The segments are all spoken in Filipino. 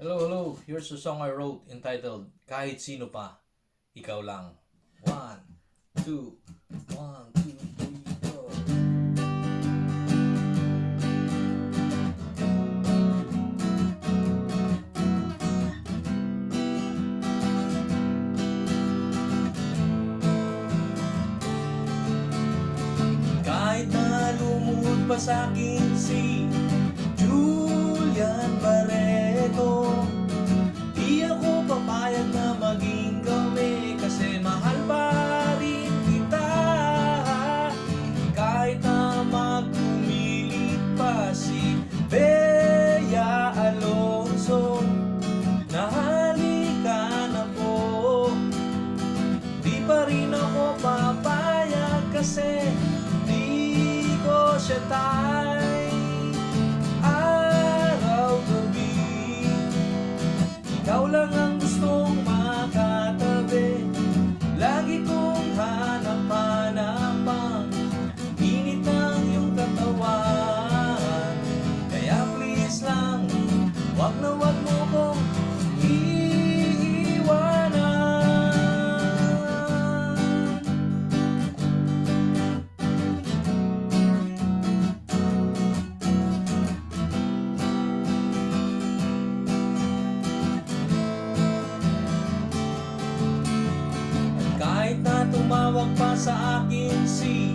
Hello, hello. Here's a song I wrote entitled Kahit Sino Pa, Ikaw Lang. One, two, one, two, three, go. Kahit na lumuhod pa sa akin si Julian Barreto Di ako papayag na maging kami Kasi mahal pa rin kita. Kahit na magpumilit pa si Bea Alonso Nahalikan ako. Di pa rin ako papayag kasi Di ko siya tay tumawag pa sa akin si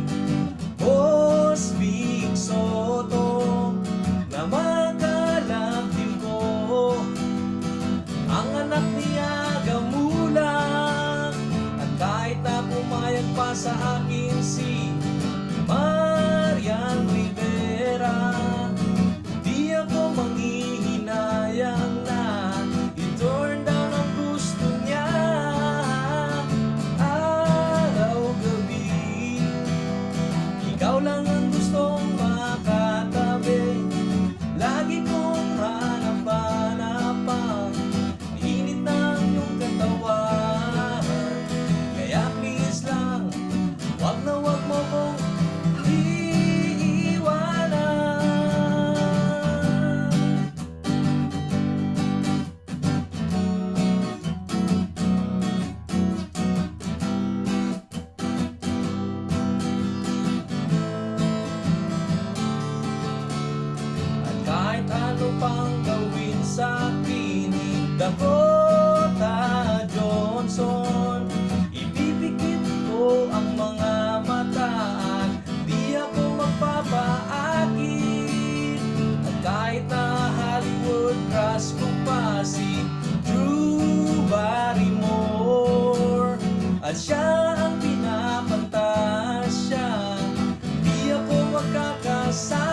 sa pinig Dakota Johnson. Ipipikit ko ang mga mata at di ako mapapaakit At kahit na Hollywood crush ko pa si Drew Barrymore. At siya ang pinapantasya Di ako makakasama